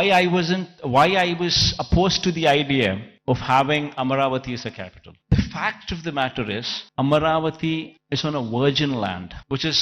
why I wasn't, why I was opposed to the idea of having Amaravati as a capital. The fact of the matter is, Amaravati is on a virgin land, which is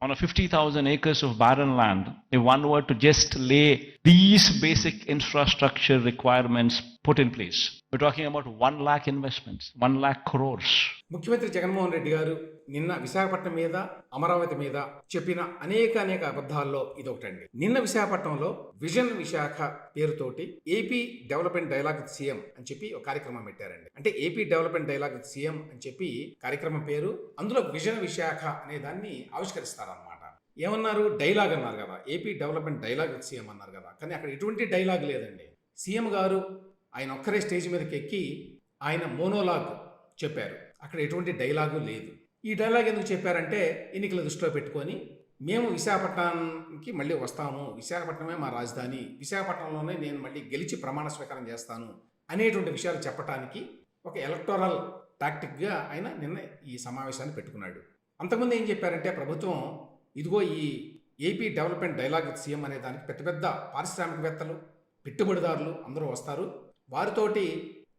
on a 50,000 acres of barren land. If one were to just lay these basic infrastructure requirements put in place, we're talking about 1 lakh investments, 1 lakh crores. ముఖ్యమంత్రి జగన్మోహన్ రెడ్డి గారు నిన్న విశాఖపట్నం మీద అమరావతి మీద చెప్పిన అనేక అనేక అబద్ధాల్లో ఇది ఒకటండి నిన్న విశాఖపట్నంలో విజన్ విశాఖ పేరుతోటి AP development dialogue with CM అని చెప్పి ఒక కార్యక్రమం పెట్టారండి. అంటే AP development dialogue with CM అని చెప్పి కార్యక్రమం పేరు అందులో విజన్ విశాఖ అనే దాన్ని ఆవిష్కరిస్తారన్నమాట. ఏమన్నారు? డైలాగ్ అన్నారు కదా. ఏపీ డెవలప్మెంట్ డైలాగ్ సీఎం అన్నారు కదా. కానీ అక్కడ ఎటువంటి డైలాగ్ లేదండి. సీఎం గారు ఆయన ఒక్కరే స్టేజ్ మీదకి ఎక్కి ఆయన మోనోలాగ్ చెప్పారు. అక్కడ ఎటువంటి డైలాగు లేదు. ఈ డైలాగ్ ఎందుకు చెప్పారంటే ఎన్నికల దృష్టిలో పెట్టుకొని మేము విశాఖపట్నానికి మళ్ళీ వస్తాము. విశాఖపట్నమే మా రాజధాని. విశాఖపట్నంలోనే నేను మళ్ళీ గెలిచి ప్రమాణ స్వీకారం చేస్తాను అనేటువంటి విషయాలు చెప్పడానికి ఒక ఎలక్టోరల్ టాక్టిక్గా ఆయన నిన్న ఈ సమావేశాన్ని పెట్టుకున్నాడు. అంతకుముందు ఏం చెప్పారంటే ప్రభుత్వం ఇదిగో ఈ AP development dialogue with CM అనే దానికి పెద్ద పెద్ద పారిశ్రామికవేత్తలు పెట్టుబడిదారులు అందరూ వస్తారు. వారితోటి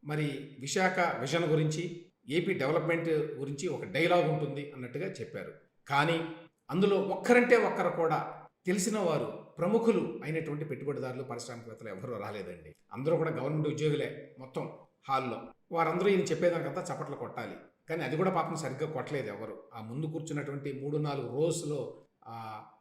మరి విశాఖ విజన్ గురించి ఏపీ డెవలప్మెంట్ గురించి ఒక డైలాగ్ ఉంటుంది అన్నట్టుగా చెప్పారు. కానీ అందులో ఒక్కరంటే ఒక్కరు కూడా తెలిసిన వారు ప్రముఖులు అయినటువంటి పెట్టుబడిదారులు పారిశ్రామికవేత్తలు ఎవరూ రాలేదండి. అందరూ కూడా గవర్నమెంట్ ఉద్యోగులే మొత్తం హాల్లో. వారందరూ ఈయన చెప్పేదానికంతా చప్పట్లు కొట్టాలి. కానీ అది కూడా పాపం సరిగ్గా కొట్టలేదు ఎవరు. ఆ ముందు కూర్చున్నటువంటి మూడు నాలుగు రోజులో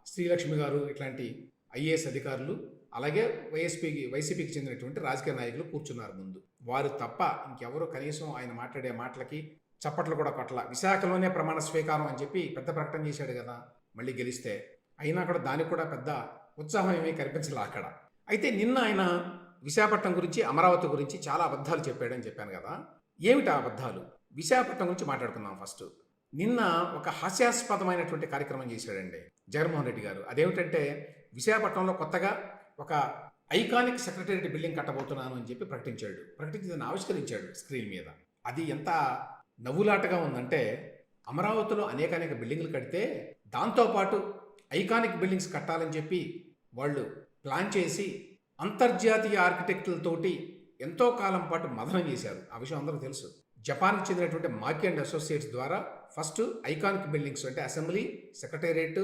శ్రీలక్ష్మి గారు ఇట్లాంటి ఐఏఎస్ అధికారులు అలాగే వైఎస్పీకి వైసీపీకి చెందినటువంటి రాజకీయ నాయకులు కూర్చున్నారు ముందు. వారు తప్ప ఇంకెవరు కనీసం ఆయన మాట్లాడే మాటలకి చప్పట్లు కూడా కొట్టల. విశాఖలోనే ప్రమాణ స్వీకారం అని చెప్పి పెద్ద ప్రకటన చేశాడు కదా మళ్ళీ గెలిస్తే. అయినా కూడా దానికి కూడా పెద్ద ఉత్సాహం ఏమీ కనిపించలే అక్కడ. అయితే నిన్న ఆయన విశాఖపట్నం గురించి అమరావతి గురించి చాలా అబద్ధాలు చెప్పాడని చెప్పాను కదా. ఏమిటి ఆ అబద్ధాలు? విశాఖపట్నం గురించి మాట్లాడుకుందాం ఫస్ట్. నిన్న ఒక హాస్యాస్పదమైనటువంటి కార్యక్రమం చేశాడండి. జగన్మోహన్ రెడ్డి గారు. అదేమిటంటే విశాఖపట్నంలో కొత్తగా ఒక ఐకానిక్ సెక్రటేరియట్ బిల్డింగ్ కట్టబోతున్నాను అని చెప్పి ప్రకటించాడు. ప్రకటించి దాన్ని ఆవిష్కరించాడు స్క్రీన్ మీద. అది ఎంత నవ్వులాటగా ఉందంటే అమరావతిలో అనేక అనేక బిల్డింగ్లు కడితే దాంతోపాటు ఐకానిక్ బిల్డింగ్స్ కట్టాలని చెప్పి వాళ్ళు ప్లాన్ చేసి అంతర్జాతీయ ఆర్కిటెక్టులతోటి ఎంతో కాలం పాటు మదనం చేశారు. ఆ విషయం అందరూ తెలుసు. జపాన్కి చెందినటువంటి మాకి అండ్ అసోసియేట్స్ ద్వారా ఫస్ట్ ఐకానిక్ బిల్డింగ్స్ అంటే అసెంబ్లీ సెక్రటేరియట్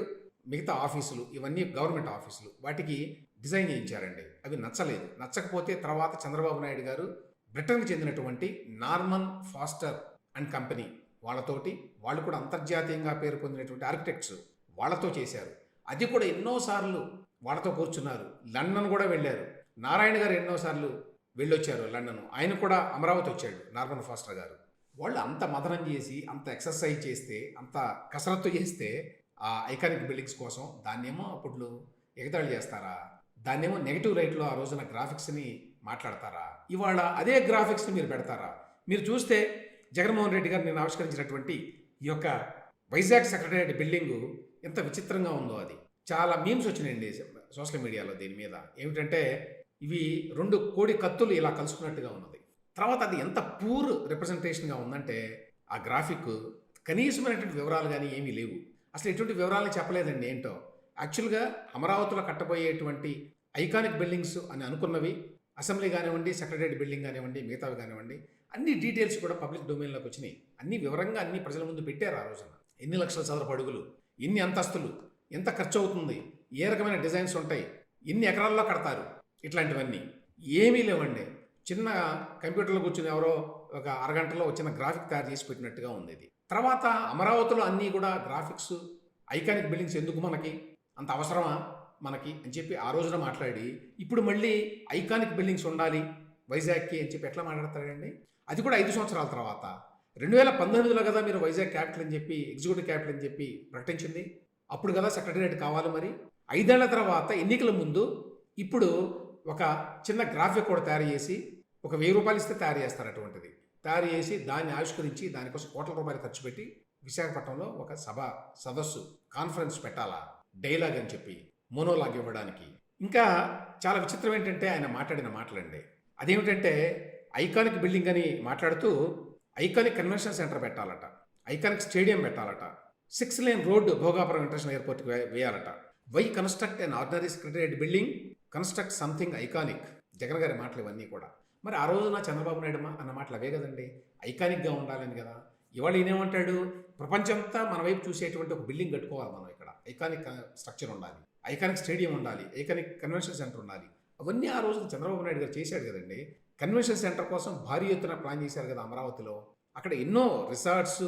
మిగతా ఆఫీసులు ఇవన్నీ గవర్నమెంట్ ఆఫీసులు వాటికి డిజైన్ చేయించారండి. అవి నచ్చలేదు. నచ్చకపోతే తర్వాత చంద్రబాబు నాయుడు గారు బ్రిటన్కి చెందినటువంటి నార్మన్ ఫాస్టర్ అండ్ కంపెనీ వాళ్ళతోటి వాళ్ళు కూడా అంతర్జాతీయంగా పేరు పొందినటువంటి ఆర్కిటెక్ట్స్ వాళ్ళతో చేశారు. అది కూడా ఎన్నోసార్లు వాళ్ళతో కూర్చున్నారు. లండన్ కూడా వెళ్ళారు. నారాయణ గారు ఎన్నోసార్లు వెళ్ళొచ్చారు లండన్. ఆయన కూడా అమరావతి వచ్చాడు నార్మన్ ఫాస్టర్ గారు. వాళ్ళు అంత మదనం చేసి అంత ఎక్సర్సైజ్ చేస్తే అంత కసరత్తు చేస్తే ఆ ఐకానిక్ బిల్డింగ్స్ కోసం దాన్నేమో అప్పుడు ఎగతాళి చేస్తారా? దాన్నేమో నెగిటివ్ రైట్లో ఆ రోజున గ్రాఫిక్స్ని మాట్లాడతారా? ఇవాళ అదే గ్రాఫిక్స్ని మీరు పెడతారా? మీరు చూస్తే జగన్మోహన్ రెడ్డి గారు నేను ఆవిష్కరించినటువంటి ఈ యొక్క వైజాగ్ సెక్రటరియట్ బిల్డింగు ఎంత విచిత్రంగా ఉందో అది. చాలా మీమ్స్ వచ్చినాయండి సోషల్ మీడియాలో దీని మీద. ఏమిటంటే ఇవి రెండు కోడి కత్తులు ఇలా కలుసుకున్నట్టుగా ఉన్నది. తర్వాత అది ఎంత పూర్ రిప్రజెంటేషన్గా ఉందంటే ఆ గ్రాఫిక్ కనీసమైనటువంటి వివరాలు కానీ ఏమీ లేవు. అసలు ఎటువంటి వివరాలు చెప్పలేదండి ఏంటో. యాక్చువల్గా అమరావతిలో కట్టబోయేటువంటి ఐకానిక్ బిల్డింగ్స్ అని అనుకున్నవి అసెంబ్లీ కానివ్వండి సెక్రటరీ బిల్డింగ్ కానివ్వండి మిగతావి కానివ్వండి అన్ని డీటెయిల్స్ కూడా పబ్లిక్ డొమైన్లోకి వచ్చినాయి. అన్ని వివరంగా అన్ని ప్రజల ముందు పెట్టారు ఆ రోజున. ఎన్ని లక్షల చదరపు అడుగులు ఎన్ని అంతస్తులు ఎంత ఖర్చు అవుతుంది ఏ రకమైన డిజైన్స్ ఉంటాయి ఎన్ని ఎకరాల్లో కడతారు ఇట్లాంటివన్నీ. ఏమీ లేవండి. చిన్న కంప్యూటర్లో కూర్చుని ఎవరో ఒక అరగంటలో వచ్చిన గ్రాఫిక్ తయారు చేసి పెట్టినట్టుగా ఉంది ఇది. తర్వాత అమరావతిలో అన్నీ కూడా గ్రాఫిక్స్ ఐకానిక్ బిల్డింగ్స్ ఎందుకు మనకి? అంత అవసరమా మనకి? అని చెప్పి ఆ రోజున మాట్లాడి ఇప్పుడు మళ్ళీ ఐకానిక్ బిల్డింగ్స్ ఉండాలి వైజాగ్కి అని చెప్పి ఎట్లా మాట్లాడతాడండి? అది కూడా ఐదు సంవత్సరాల తర్వాత. రెండు వేల పంతొమ్మిదిలో కదా మీరు వైజాగ్ క్యాపిటల్ అని చెప్పి ఎగ్జిక్యూటివ్ క్యాపిటల్ అని చెప్పి ప్రకటించింది? అప్పుడు కదా సెక్రటరియట్ కావాలి మరి. ఐదేళ్ళ తర్వాత ఎన్నికల ముందు ఇప్పుడు ఒక చిన్న గ్రాఫిక్ కూడా తయారు చేసి ఒక వెయ్యి రూపాయలు ఇస్తే తయారు చేస్తారు అటువంటిది. తయారు చేసి దాన్ని ఆవిష్కరించి దానికోసం కోట్ల రూపాయలు ఖర్చు పెట్టి విశాఖపట్నంలో ఒక సభ సదస్సు కాన్ఫరెన్స్ పెట్టాలా? డైలాగ్ అని చెప్పి మోనోలాగ్ ఇవ్వడానికి. ఇంకా చాలా విచిత్రం ఏంటంటే ఆయన మాట్లాడిన మాటలండి. అదేమిటంటే ఐకానిక్ బిల్డింగ్ అని మాట్లాడుతూ ఐకానిక్ కన్వెన్షన్ సెంటర్ పెట్టాలట. Iconic stadium పెట్టాలట. Six lane road Bhogapuram international ఎయిర్పోర్ట్కి వేయాలట. Why construct and ordinary secretariat building? Construct something iconic. Jagan గారి మాటలు ఇవన్నీ కూడా. మరి ఆ రోజున చంద్రబాబు నాయుడు మా- అన్న మాటలు అవే కదండి. ఐకానిక్గా ఉండాలని కదా. ఇవాళ ఈయనేమంటాడు? ప్రపంచంతా మన వైపు చూసేటువంటి ఒక బిల్డింగ్ కట్టుకోవాలి మనం ఇక్కడ. ఐకానిక్ స్ట్రక్చర్ ఉండాలి. ఐకానిక్ స్టేడియం ఉండాలి. ఐకానిక్ కన్వెన్షన్ సెంటర్ ఉండాలి. అవన్నీ ఆ రోజు చంద్రబాబు నాయుడు గారు చేశాడు కదండి. కన్వెన్షన్ సెంటర్ కోసం భారీ ఎత్తున ప్లాన్ చేశారు కదా అమరావతిలో. అక్కడ ఎన్నో రిసార్ట్స్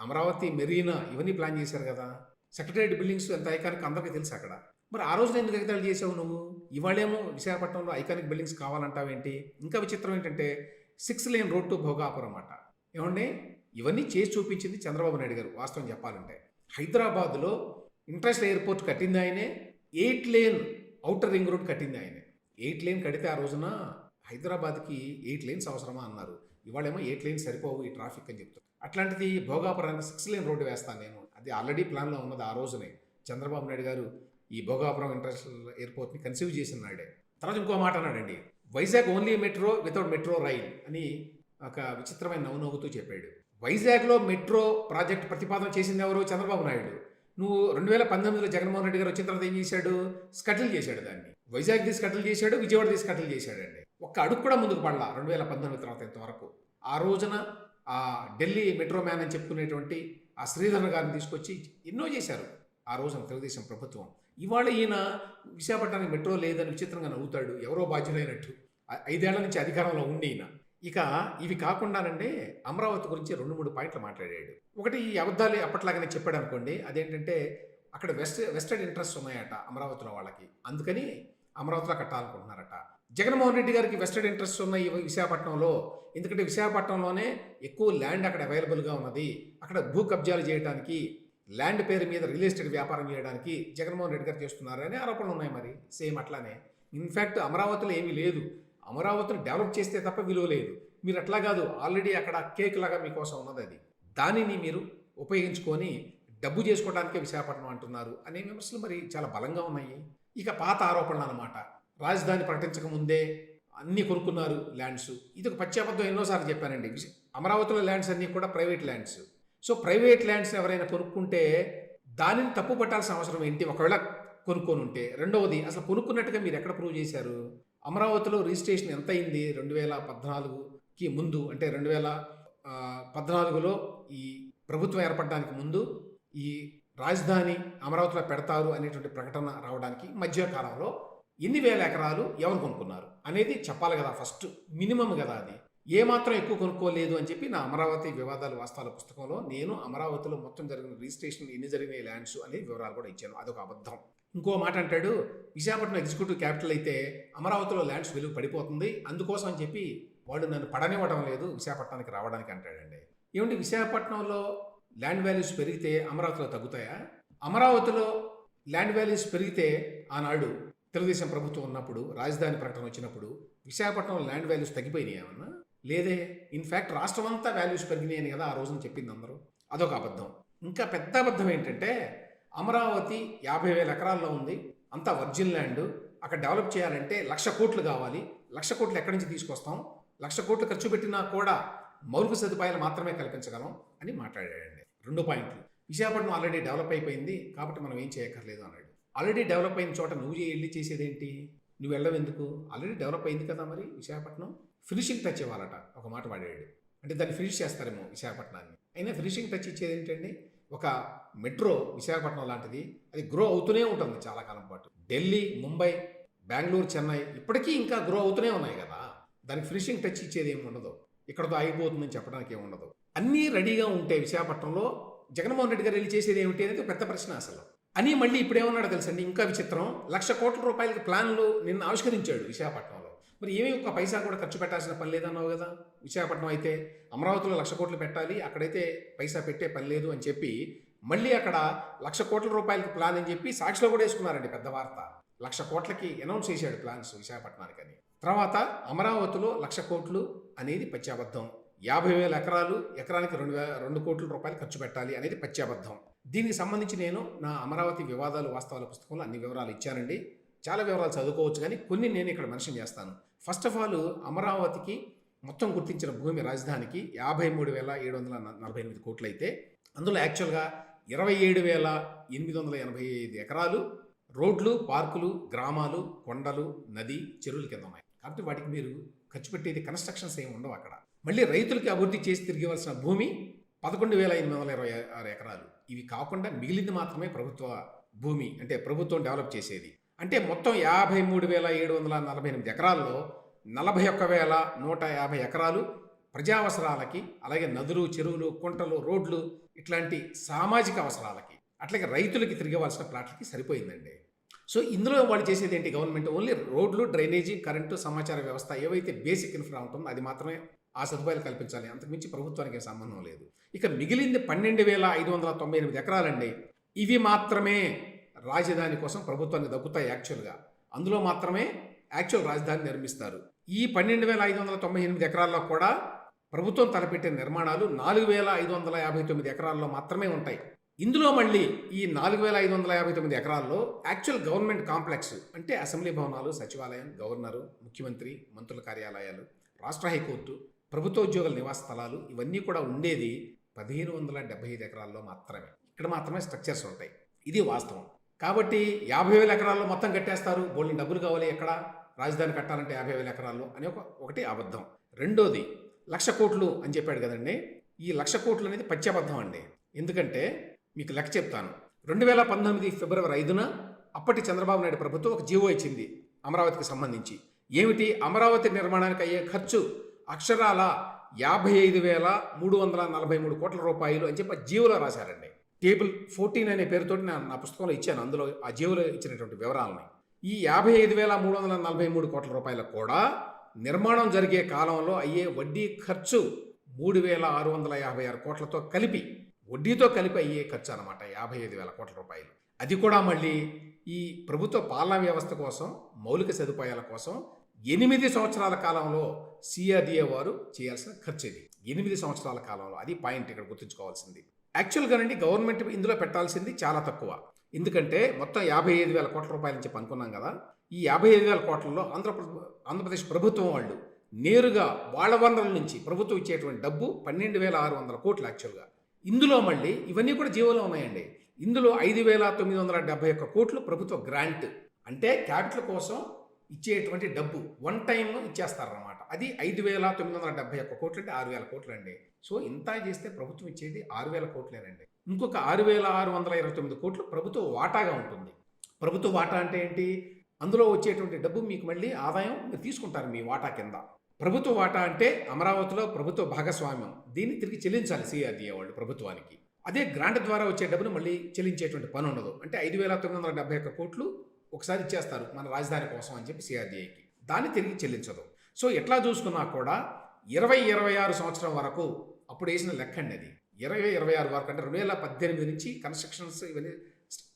అమరావతి మెరీనా ఇవన్నీ ప్లాన్ చేశారు కదా. సెక్రటరియట్ బిల్డింగ్స్ ఎంత ఐకానిక్ అందరికీ తెలుసు అక్కడ. మరి ఆ రోజున ఎందుకు ఎగతాళి చేసావు నువ్వు? ఇవాళేమో విశాఖపట్నంలో ఐకానిక్ బిల్డింగ్స్ కావాలంటావేంటి? ఇంకా విచిత్రం ఏంటంటే six lane road to Bhogapuram అన్నమాట. ఏమండి? ఇవన్నీ చేసి చూపించింది చంద్రబాబు నాయుడు గారు వాస్తవం చెప్పాలంటే. హైదరాబాద్లో ఇంట్రెస్ట్ ఎయిర్పోర్ట్ కట్టింది ఆయనే eight lane outer ring road కట్టింది ఆయనే. ఎయిట్ లేన్ కడితే ఆ రోజున హైదరాబాద్కి ఎయిట్ లేన్స్ అవసరమా అన్నారు. ఇవాళేమో ఎయిట్ లేన్స్ సరిపోవు ఈ ట్రాఫిక్ అని చెప్తారు అట్లాంటిది భోగాపురానికి సిక్స్ లేన్ రోడ్డు వేస్తాను నేను. అది ఆల్రెడీ ప్లాన్లో ఉన్నది ఆ రోజునే. చంద్రబాబు నాయుడు గారు ఈ భోగాపురం ఇంటర్నేషనల్ ఎయిర్పోర్ట్ని కన్సీవ్ చేసిన నాడే తర్వాత ఇంకో మాట అన్నాడండి Vizag only metro without metro rail అని ఒక విచిత్రమైన నవ్వు నవ్వుతూ చెప్పాడు వైజాగ్లో మెట్రో ప్రాజెక్ట్ ప్రతిపాదన చేసింది ఎవరు? చంద్రబాబు నాయుడు. నువ్వు రెండు వేల పంతొమ్మిదిలో జగన్మోహన్ రెడ్డి గారు వచ్చిన తర్వాత ఏం చేశాడు? స్కటిల్ చేశాడు దాన్ని. వైజాగ్ తీసి స్కటిల్ చేశాడు విజయవాడ తీసి స్కటిల్ చేశాడండి. ఒక్క అడుగు కూడా ముందుకు పడలా రెండు వేల పంతొమ్మిది తర్వాత ఇంతవరకు ఆ రోజున ఆ ఢిల్లీ మెట్రో మ్యాన్ అని చెప్పుకునేటువంటి ఆ శ్రీధర్ గారిని తీసుకొచ్చి ఎన్నో చేశారు. ఆ రోజున తెలుగుదేశం ప్రభుత్వం. ఇవాళ ఈయన విశాఖపట్నానికి మెట్రో లేదని విచిత్రంగా నవ్వుతాడు. ఎవరో బాధ్యులైనట్టు. ఐదేళ్ళ నుంచి అధికారంలో ఉండి ఈయన. ఇక ఇవి కాకుండానండి అమరావతి గురించి రెండు మూడు పాయింట్లు మాట్లాడాడు. ఒకటి ఈ అబద్ధాలు అప్పట్లాగానే చెప్పాడు అనుకోండి. అదేంటంటే అక్కడ వెస్ట్ వెస్టెడ్ ఇంట్రెస్ట్ ఉన్నాయట అమరావతిలో వాళ్ళకి. అందుకని అమరావతిలో కట్టాలనుకుంటున్నారట. జగన్మోహన్ రెడ్డి గారికి వెస్టెడ్ ఇంట్రెస్ట్ ఉన్నాయి విశాఖపట్నంలో. ఎందుకంటే విశాఖపట్నంలోనే ఎక్కువ ల్యాండ్ అక్కడ అవైలబుల్గా ఉన్నది. అక్కడ భూ కబ్జాలు చేయడానికి ల్యాండ్ పేరు మీద రియల్ ఎస్టేట్ వ్యాపారం చేయడానికి జగన్మోహన్ రెడ్డి గారు చేస్తున్నారని ఆరోపణలు ఉన్నాయి మరి. సేమ్ అట్లానే. ఇన్ఫ్యాక్ట్ అమరావతిలో ఏమీ లేదు. అమరావతిని డెవలప్ చేస్తే తప్ప విలువ లేదు. మీరు అట్లా కాదు. ఆల్రెడీ అక్కడ కేక్ లాగా మీకోసం ఉన్నది అది. దానిని మీరు ఉపయోగించుకొని డబ్బు చేసుకోవడానికే విశాఖపట్నం అంటున్నారు అనే విమర్శలు మరి చాలా బలంగా ఉన్నాయి. ఇక పాత ఆరోపణలు అనమాట రాజధాని ప్రకటించక ముందే అన్నీ కొనుక్కున్నారు ల్యాండ్స్. ఇది ఒక పశ్చాబద్ధం ఎన్నోసార్లు చెప్పానండి. అమరావతిలో ల్యాండ్స్ అన్నీ కూడా private lands. So private lands ఎవరైనా కొనుక్కుంటే దానిని తప్పు పట్టాల్సిన అవసరం ఏంటి? ఒకవేళ కొనుక్కొని ఉంటే రెండవది అసలు కొనుక్కున్నట్టుగా మీరు ఎక్కడ ప్రూవ్ చేశారు? అమరావతిలో రిజిస్ట్రేషన్ ఎంత అయింది? రెండు వేల పద్నాలుగుకి ముందు అంటే రెండు వేల పద్నాలుగులో ఈ ప్రభుత్వం ఏర్పడడానికి ముందు ఈ రాజధాని అమరావతిలో పెడతారు అనేటువంటి ప్రకటన రావడానికి మధ్యకాలంలో ఎన్ని వేల ఎకరాలు ఎవరు కొనుక్కున్నారు అనేది చెప్పాలి కదా ఫస్ట్. మినిమం కదా అది. ఏమాత్రం ఎక్కువ కొనుక్కోలేదు అని చెప్పి నా అమరావతి వివాదాలు వాస్తవాల పుస్తకంలో నేను అమరావతిలో మొత్తం జరిగిన రిజిస్ట్రేషన్ ఎన్ని జరిగిన ల్యాండ్స్ అనే వివరాలు కూడా ఇచ్చాను. అదొక అబద్ధం. ఇంకో మాట అంటాడు విశాఖపట్నం ఎగ్జిక్యూటివ్ క్యాపిటల్ అయితే అమరావతిలో ల్యాండ్స్ విలువ పడిపోతుంది అందుకోసం అని చెప్పి వాళ్ళు నన్ను పడనివ్వడం లేదు విశాఖపట్నానికి రావడానికి అంటాడండి. ఏమంటే విశాఖపట్నంలో ల్యాండ్ వాల్యూస్ పెరిగితే అమరావతిలో తగ్గుతాయా? అమరావతిలో ల్యాండ్ వాల్యూస్ పెరిగితే ఆనాడు తెలుగుదేశం ప్రభుత్వం ఉన్నప్పుడు రాజధాని ప్రకటన వచ్చినప్పుడు విశాఖపట్నంలో ల్యాండ్ వాల్యూస్ తగ్గిపోయినాయి ఏమన్నా? లేదే. ఇన్ఫ్యాక్ట్ రాష్ట్రం అంతా వాల్యూస్ పెరిగినాయని అని కదా ఆ రోజున చెప్పింది అందరూ. అదొక అబద్ధం. ఇంకా పెద్ద అబద్ధం ఏంటంటే అమరావతి యాభై వేల ఎకరాల్లో ఉంది. అంతా వర్జిన్ ల్యాండ్ అక్కడ డెవలప్ చేయాలంటే లక్ష కోట్లు కావాలి. లక్ష కోట్లు ఎక్కడి నుంచి తీసుకొస్తాం? లక్ష కోట్లు ఖర్చు పెట్టినా కూడా మౌలిక సదుపాయాలు మాత్రమే కల్పించగలం అని మాట్లాడాడండి. రెండు పాయింట్లు. విశాఖపట్నం ఆల్రెడీ డెవలప్ అయిపోయింది. కాబట్టి మనం ఏం చేయక్కర్లేదు అన్నాడు. ఆల్రెడీ డెవలప్ అయిన చోట నువ్వు వెళ్ళి చేసేదేంటి? నువ్వు వెళ్ళడం ఎందుకు? ఆల్రెడీ డెవలప్ అయింది కదా మరి విశాఖపట్నం? Finishing touch ఇవ్వాలట. ఒక మాట వాడాడు. అంటే దాన్ని ఫినిష్ చేస్తారేమో విశాఖపట్నాన్ని. అయినా ఫినిషింగ్ టచ్ ఇచ్చేది ఏంటండి ఒక మెట్రో విశాఖపట్నం లాంటిది. అది గ్రో అవుతూనే ఉంటుంది చాలా కాలం పాటు. ఢిల్లీ ముంబై బెంగళూరు చెన్నై ఇప్పటికీ ఇంకా గ్రో అవుతూనే ఉన్నాయి కదా. దానికి ఫినిషింగ్ టచ్ ఇచ్చేది ఏమి ఉండదు. ఇక్కడతో ఆగిపోతుందని చెప్పడానికి ఏమి ఉండదు. అన్నీ రెడీగా ఉంటే విశాఖపట్నంలో జగన్మోహన్ రెడ్డి గారు వెళ్ళి చేసేది ఏమిటి అనేది పెద్ద ప్రశ్న అసలు. అని మళ్ళీ ఇప్పుడేమన్నాడో తెలుసండి? ఇంకా విచిత్రం. లక్ష కోట్ల రూపాయలకి ప్లాన్లు నిన్న ఆవిష్కరించాడు విశాఖపట్నం. మరి ఏమీ ఒక్క పైసా కూడా ఖర్చు పెట్టాల్సిన పని లేదన్నావు కదా? విశాఖపట్నం అయితే అమరావతిలో లక్ష కోట్లు పెట్టాలి అక్కడైతే పైసా పెట్టే పని లేదు అని చెప్పి మళ్ళీ అక్కడ లక్ష కోట్ల రూపాయలకి ప్లాన్ అని చెప్పి సాక్షిలో కూడా వేసుకున్నారండి పెద్ద వార్త. లక్ష కోట్లకి అనౌన్స్ చేశాడు ప్లాన్స్ విశాఖపట్నానికి అని. తర్వాత అమరావతిలో లక్ష కోట్లు అనేది పచ్చాబద్ధం యాభై వేల ఎకరాలు ఎకరానికి రెండు వేల రెండు కోట్ల రూపాయలు ఖర్చు పెట్టాలి అనేది పచ్చాబద్ధం దీనికి సంబంధించి నేను నా అమరావతి వివాదాలు వాస్తవాల పుస్తకంలో అన్ని వివరాలు ఇచ్చానండి. చాలా వివరాలు చదువుకోవచ్చు కానీ కొన్ని నేను ఇక్కడ మెన్షన్ చేస్తాను. ఫస్ట్ ఆఫ్ ఆల్ అమరావతికి మొత్తం గుర్తించిన భూమి రాజధానికి యాభై మూడు వేల ఏడు వందల నలభై ఎనిమిది కోట్లు అయితే అందులో యాక్చువల్గా ఇరవై ఏడు వేల ఎనిమిది వందల ఎనభై ఐదు ఎకరాలు రోడ్లు పార్కులు గ్రామాలు కొండలు నది చెరువుల కింద ఉన్నాయి. కాబట్టి వాటికి మీరు ఖర్చు పెట్టేది కన్స్ట్రక్షన్స్ ఏమి ఉండవు అక్కడ. మళ్ళీ రైతులకి అభివృద్ధి చేసి తిరిగివలసిన భూమి పదకొండు వేల ఎనిమిది వందల ఇరవై ఆరు ఎకరాలు. ఇవి కాకుండా మిగిలింది మాత్రమే ప్రభుత్వ భూమి అంటే ప్రభుత్వం డెవలప్ చేసేది. అంటే మొత్తం యాభై మూడు వేల ఏడు వందల నలభై ఎనిమిది ఎకరాల్లో నలభై ఒక్క వేల నూట యాభై ఎకరాలు ప్రజావసరాలకి అలాగే నదులు చెరువులు కుంటలు రోడ్లు ఇట్లాంటి సామాజిక అవసరాలకి అట్లాగే రైతులకి తిరగవలసిన ప్లాట్లకి సరిపోయిందండి. సో ఇందులో వాళ్ళు చేసేది ఏంటి? గవర్నమెంట్ ఓన్లీ రోడ్లు డ్రైనేజీ కరెంటు సమాచార వ్యవస్థ ఏవైతే బేసిక్ ఇన్ఫ్రా ఉంటుందో అది మాత్రమే ఆ సదుపాయాలు కల్పించాలి. అంతకుమించి ప్రభుత్వానికి సంబంధం లేదు. ఇక మిగిలింది పన్నెండు వేల ఐదు వందల తొంభై ఎనిమిది ఎకరాలండి. ఇవి మాత్రమే రాజధాని కోసం ప్రభుత్వానికి దక్కుతాయి యాక్చువల్గా. అందులో మాత్రమే యాక్చువల్ రాజధాని నిర్మిస్తారు. ఈ పన్నెండు వేల ఐదు వందల తొంభై ఎనిమిది ఎకరాల్లో కూడా ప్రభుత్వం తలపెట్టిన నిర్మాణాలు నాలుగు వేల ఐదు వందల యాభై తొమ్మిది ఎకరాల్లో మాత్రమే ఉంటాయి. ఇందులో మళ్ళీ ఈ నాలుగు వేల ఐదు వందల యాభై తొమ్మిది ఎకరాల్లో యాక్చువల్ గవర్నమెంట్ కాంప్లెక్స్ అంటే అసెంబ్లీ భవనాలు సచివాలయం గవర్నరు ముఖ్యమంత్రి మంత్రుల కార్యాలయాలు రాష్ట్ర హైకోర్టు ప్రభుత్వ ఉద్యోగుల నివాస స్థలాలు ఇవన్నీ కూడా ఉండేది పదిహేను వందల డెబ్బై ఐదు ఎకరాల్లో మాత్రమే. ఇక్కడ మాత్రమే స్ట్రక్చర్స్ ఉంటాయి. ఇది వాస్తవం. కాబట్టి యాభై వేల ఎకరాల్లో మొత్తం కట్టేస్తారు. బోల్ని డబ్బులు కావాలి ఎక్కడ? రాజధాని కట్టాలంటే యాభై వేల ఎకరాల్లో అని ఒక ఒకటి అబద్ధం. రెండోది లక్ష కోట్లు అని చెప్పాడు కదండి. ఈ లక్ష కోట్లు అనేది పచ్చబద్ధం అండి. ఎందుకంటే మీకు లెక్క చెప్తాను. రెండు వేల పంతొమ్మిది ఫిబ్రవరి ఐదున అప్పటి చంద్రబాబు నాయుడు ప్రభుత్వం ఒక జీవో ఇచ్చింది అమరావతికి సంబంధించి. ఏమిటి? అమరావతి నిర్మాణానికి అయ్యే ఖర్చు అక్షరాల యాభై ఐదు వేల మూడు వందల నలభై మూడు కోట్ల రూపాయలు అని చెప్పి జీవోలో రాశారండి. టేబుల్ ఫోర్టీన్ అనే పేరుతో నేను నా పుస్తకంలో ఇచ్చాను. అందులో ఆ జీవులో ఇచ్చినటువంటి వివరాలని. ఈ యాభై ఐదు వేల మూడు వందల నలభై మూడు కోట్ల రూపాయలు కూడా నిర్మాణం జరిగే కాలంలో అయ్యే వడ్డీ ఖర్చు మూడు వేల ఆరు వందల యాభై ఆరు కోట్లతో కలిపి వడ్డీతో కలిపి అయ్యే ఖర్చు అనమాట యాభై ఐదు వేల కోట్ల రూపాయలు. అది కూడా మళ్ళీ ఈ ప్రభుత్వ పాలనా వ్యవస్థ కోసం మౌలిక సదుపాయాల కోసం ఎనిమిది సంవత్సరాల కాలంలో సిఆర్డిఏ వారు చేయాల్సిన ఖర్చు ఇది. ఎనిమిది సంవత్సరాల కాలంలో. అది పాయింట్ ఇక్కడ గుర్తుంచుకోవాల్సింది. యాక్చువల్గానండి గవర్నమెంట్ ఇందులో పెట్టాల్సింది చాలా తక్కువ. ఎందుకంటే మొత్తం యాభై ఐదు వేల కోట్ల రూపాయల నుంచి చెప్పి అనుకున్నాం కదా ఈ యాభై ఐదు వేల కోట్లలో ఆంధ్రప్రదేశ్ ఆంధ్రప్రదేశ్ ప్రభుత్వం వాళ్ళు నేరుగా వాళ్ళ వనరుల నుంచి ప్రభుత్వం ఇచ్చేటువంటి డబ్బు పన్నెండు వేల ఆరు వందల కోట్లు యాక్చువల్గా. ఇందులో మళ్ళీ ఇవన్నీ కూడా జీవోలో ఉన్నాయండి. ఇందులో ఐదు వేల తొమ్మిది వందల డెబ్బై ఒక్క కోట్లు ప్రభుత్వ గ్రాంట్. అంటే క్యాపిటల్ కోసం ఇచ్చేటువంటి డబ్బు వన్ టైం ఇచ్చేస్తారన్నమాట. అది ఐదు వేల తొమ్మిది వందల డెబ్బై ఒక్క కోట్లు అంటే ఆరు వేల కోట్లు అండి. సో ఇంత చేస్తే ప్రభుత్వం ఇచ్చేది ఆరు వేల కోట్లేనండి. ఇంకొక ఆరు వేల ఆరు వందల ఇరవై తొమ్మిది కోట్లు ప్రభుత్వ వాటాగా ఉంటుంది. ప్రభుత్వ వాటా అంటే ఏంటి? అందులో వచ్చేటువంటి డబ్బు మీకు మళ్ళీ ఆదాయం మీరు తీసుకుంటారు మీ వాటా కింద. ప్రభుత్వ వాటా అంటే అమరావతిలో ప్రభుత్వ భాగస్వామ్యం. దీన్ని తిరిగి చెల్లించాలి సిఆర్డీఏ వాళ్ళు ప్రభుత్వానికి. అదే గ్రాంట్ ద్వారా వచ్చే డబ్బును మళ్ళీ చెల్లించేటువంటి పని ఉండదు అంటే ఐదు వేల తొమ్మిది వందల డెబ్బై ఒక్క కోట్లు ఒకసారి ఇచ్చేస్తారు మన రాజధాని కోసం అని చెప్పి సిఆర్డీఐకి దాన్ని తిరిగి చెల్లించదు. సో ఎట్లా చూసుకున్నా కూడా ఇరవై ఇరవై ఆరు సంవత్సరం వరకు అప్పుడు వేసిన లెక్క అండి అది. ఇరవై ఇరవై ఆరు వరకు అంటే రెండు వేల పద్దెనిమిది నుంచి కన్స్ట్రక్షన్స్ ఇవన్నీ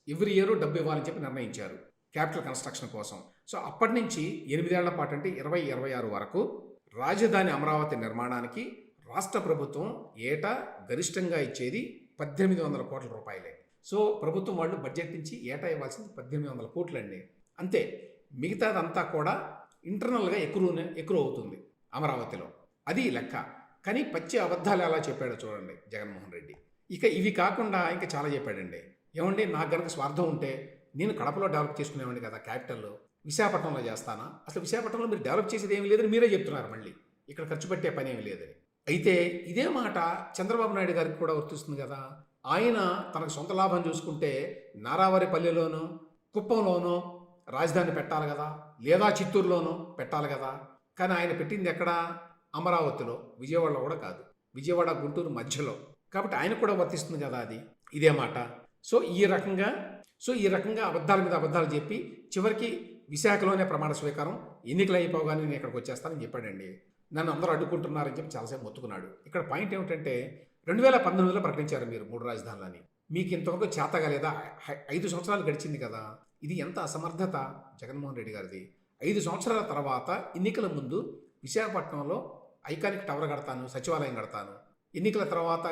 ఎవ్రీ ఇయర్ డబ్బు ఇవ్వాలని చెప్పి నిర్ణయించారు క్యాపిటల్ కన్స్ట్రక్షన్ కోసం. సో అప్పటి నుంచి ఎనిమిదేళ్ళ పాటు అంటే ఇరవై ఇరవై ఆరు వరకు రాజధాని అమరావతి నిర్మాణానికి రాష్ట్ర ప్రభుత్వం ఏటా గరిష్టంగా ఇచ్చేది పద్దెనిమిది వందల కోట్ల రూపాయలే. సో ప్రభుత్వం వాళ్ళు బడ్జెట్ నుంచి ఏటా ఇవ్వాల్సింది పద్దెనిమిది వందల కోట్లండి. అంతే మిగతాదంతా కూడా ఇంటర్నల్గా ఎక్కువ ఎక్కువ అవుతుంది అమరావతిలో. అది లెక్క. కానీ పచ్చి అబద్ధాలు ఎలా చెప్పాడో చూడండి జగన్మోహన్ రెడ్డి. ఇక ఇవి కాకుండా ఇంకా చాలా చెప్పాడండి. ఏమండి నాకు కనుక స్వార్థం ఉంటే నేను కడపలో డెవలప్ చేసుకునేవాడిని కదా క్యాపిటల్లో విశాఖపట్నంలో చేస్తానా? అసలు విశాఖపట్నంలో మీరు డెవలప్ చేసేది ఏమి లేదని మీరే చెప్తున్నారు మళ్ళీ. ఇక్కడ ఖర్చు పెట్టే పని ఏమి లేదని. అయితే ఇదే మాట చంద్రబాబు నాయుడు గారికి కూడా వర్తిస్తుంది కదా? ఆయన తనకు సొంత లాభం చూసుకుంటే నారావారిపల్లెలోనో కుప్పంలోనో రాజధాని పెట్టాలి కదా లేదా చిత్తూరులోనో పెట్టాలి కదా. కానీ ఆయన పెట్టింది ఎక్కడ? అమరావతిలో విజయవాడలో కూడా కాదు. విజయవాడ గుంటూరు మధ్యలో. కాబట్టి ఆయన కూడా వర్తిస్తుంది కదా అది. ఇదే మాట. సో ఈ రకంగా సో ఈ రకంగా అబద్ధాల మీద అబద్ధాలు చెప్పి చివరికి విశాఖలోనే ప్రమాణ స్వీకారం. ఎన్నికలు అయిపోగానే నేను ఇక్కడికి వచ్చేస్తానని చెప్పాడండి. నన్ను అందరూ అడ్డుకుంటున్నారని చెప్పి చాలాసేపు మొత్తుకున్నాడు. ఇక్కడ పాయింట్ ఏమిటంటే రెండు వేల పంతొమ్మిదిలో ప్రకటించారు మీరు మూడు రాజధానులని. మీకు ఇంతవరకు చేతగా లేదా హై- ఐదు సంవత్సరాలు గడిచింది కదా. ఇది ఎంత అసమర్థత? జగన్మోహన్ రెడ్డి గారిది. ఐదు సంవత్సరాల తర్వాత ఎన్నికల ముందు విశాఖపట్నంలో ఐకానిక్ టవర్ కడతాను సచివాలయం కడతాను. ఎన్నికల తర్వాత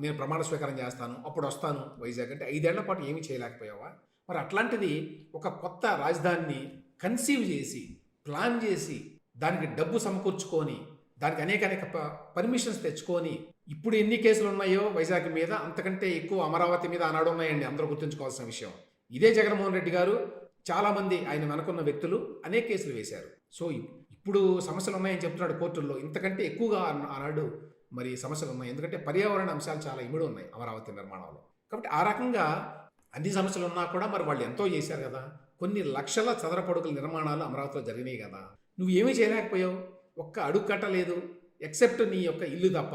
నేను ప్రమాణ స్వీకారం చేస్తాను అప్పుడు వస్తాను వైజాగ్ అంటే ఐదేళ్ళ పాటు ఏమీ చేయలేకపోయావా? మరి అట్లాంటిది ఒక కొత్త రాజధానిని కన్సీవ్ చేసి ప్లాన్ చేసి దానికి డబ్బు సమకూర్చుకొని దానికి అనేక అనేక పర్మిషన్స్ తెచ్చుకొని ఇప్పుడు ఎన్ని కేసులు ఉన్నాయో వైజాగ్ మీద అంతకంటే ఎక్కువ అమరావతి మీద ఆనాడు ఉన్నాయండి అందరూ గుర్తుంచుకోవాల్సిన విషయం. ఇదే జగన్మోహన్ రెడ్డి గారు చాలామంది ఆయన వెనకున్న వ్యక్తులు అనేక కేసులు వేశారు. సో ఇప్పుడు సమస్యలు ఉన్నాయని చెప్తున్నాడు కోర్టుల్లో. ఇంతకంటే ఎక్కువగా అన్నాడు ఆనాడు మరి సమస్యలు ఉన్నాయి. ఎందుకంటే పర్యావరణ అంశాలు చాలా ఇమిడి ఉన్నాయి అమరావతి నిర్మాణంలో. కాబట్టి ఆ రకంగా అన్ని సమస్యలు ఉన్నా కూడా మరి వాళ్ళు ఎంతో చేశారు కదా. కొన్ని లక్షల చదరపడుగుల నిర్మాణాలు అమరావతిలో జరిగినాయి కదా. నువ్వు ఏమీ చేయలేకపోయావు? ఒక్క అడుగు కట్టలేదు ఎక్సెప్ట్ నీ యొక్క ఇల్లు తప్ప.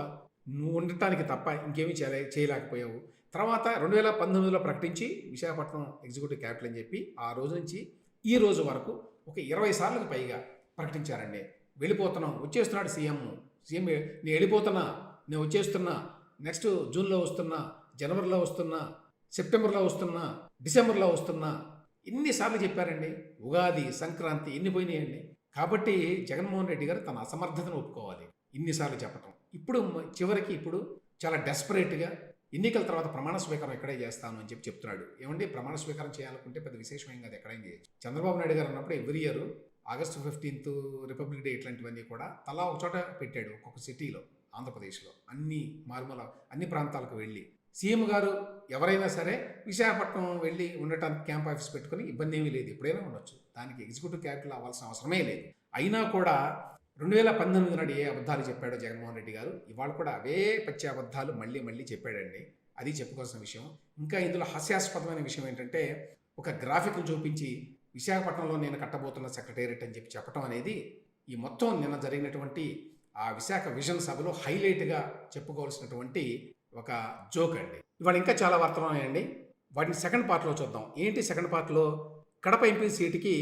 నువ్వు ఉండటానికి తప్ప ఇంకేమీ చేయలే చేయలేకపోయావు. తర్వాత రెండు వేల పంతొమ్మిదిలో ప్రకటించి విశాఖపట్నం ఎగ్జిక్యూటివ్ క్యాపిటల్ అని చెప్పి ఆ రోజు నుంచి ఈ రోజు వరకు ఒక ఇరవై సార్లకు పైగా ప్రకటించారండి. వెళ్ళిపోతున్నాం వచ్చేస్తున్నాడు సీఎం. సీఎం నేను వెళ్ళిపోతున్నా నేను వచ్చేస్తున్నా. నెక్స్ట్ జూన్లో వస్తున్నా జనవరిలో వస్తున్నా సెప్టెంబర్లో వస్తున్నా డిసెంబర్లో వస్తున్నా. ఎన్నిసార్లు చెప్పారండి? ఉగాది సంక్రాంతి ఎన్ని పోయినాయండి? కాబట్టి జగన్మోహన్ రెడ్డి గారు తన అసమర్థతను ఒప్పుకోవాలి. ఇన్నిసార్లు చెప్పటం. ఇప్పుడు చివరికి ఇప్పుడు చాలా డెస్పరేట్గా ఎన్నికల తర్వాత ప్రమాణ స్వీకారం ఎక్కడే చేస్తాను అని చెప్పి చెప్తున్నాడు. ఏమంటే ప్రమాణ స్వీకారం చేయాలనుకుంటే పెద్ద విశేషమేం కాదు. ఎక్కడైనా చేయొచ్చు. చంద్రబాబు నాయుడు గారు అన్నప్పుడు every year August fifteenth republic day ఇట్లాంటివన్నీ కూడా తలా ఒక చోట పెట్టాడు. ఒక్కొక్క సిటీలో ఆంధ్రప్రదేశ్లో అన్ని మారుమూల అన్ని ప్రాంతాలకు వెళ్ళి సీఎం గారు ఎవరైనా సరే విశాఖపట్నం వెళ్ళి ఉండటానికి క్యాంప్ ఆఫీస్ పెట్టుకుని ఇబ్బంది ఏమీ లేదు. ఎప్పుడైనా ఉండొచ్చు. దానికి ఎగ్జిక్యూటివ్ క్యాపిటల్ అవ్వాల్సిన అవసరమే లేదు. అయినా కూడా రెండు వేల పంతొమ్మిది నాడు ఏ అబద్ధాలు చెప్పాడో జగన్మోహన్ రెడ్డి గారు ఇవాళ కూడా అవే పచ్చి అబద్ధాలు మళ్ళీ మళ్ళీ చెప్పాడండి. అది చెప్పుకోవాల్సిన విషయం. ఇంకా ఇందులో హాస్యాస్పదమైన విషయం ఏంటంటే ఒక గ్రాఫిక్ చూపించి విశాఖపట్నంలో నేను కట్టబోతున్న సెక్రటేరియట్ అని చెప్పి చెప్పడం అనేది ఈ మొత్తం నిన్న జరిగినటువంటి ఆ విశాఖ విజన్ సభలో హైలైట్గా చెప్పుకోవాల్సినటువంటి ఒక జోక్ అండి. ఇవాళ ఇంకా చాలా వార్తలు ఉన్నాయండి వాటిని సెకండ్ పార్ట్లో చూద్దాం. ఏంటి సెకండ్ పార్ట్లో కడప ఎంపీ సీటుకి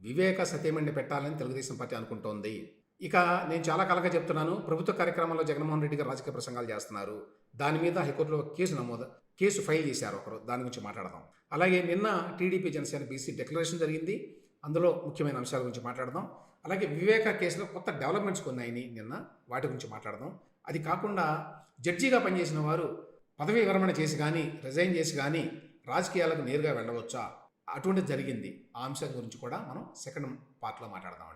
వివేక సత్యమణి పెట్టాలని తెలుగుదేశం పార్టీ అనుకుంటోంది. ఇక నేను చాలా కాలంగా చెప్తున్నాను ప్రభుత్వ కార్యక్రమాల్లో జగన్మోహన్ రెడ్డి గారు రాజకీయ ప్రసంగాలు చేస్తున్నారు. దాని మీద హైకోర్టులో కేసు నమోదు కేసు ఫైల్ చేశారు ఒకరు. దాని గురించి మాట్లాడదాం. అలాగే నిన్న టీడీపీ జనసేన బీసీ డిక్లరేషన్ జరిగింది. అందులో ముఖ్యమైన అంశాల గురించి మాట్లాడదాం. అలాగే వివేక కేసులో కొత్త డెవలప్మెంట్స్ కొన్నాయని నిన్న వాటి గురించి మాట్లాడదాం. అది కాకుండా జడ్జిగా పనిచేసిన వారు పదవీ విరమణ చేసి కానీ రిజైన్ చేసి కానీ రాజకీయాలకు నేరుగా వెళ్ళవచ్చా? అటువంటి జరిగింది. ఆ అంశం గురించి కూడా మనం సెకండ్ పార్ట్లో మాట్లాడదాం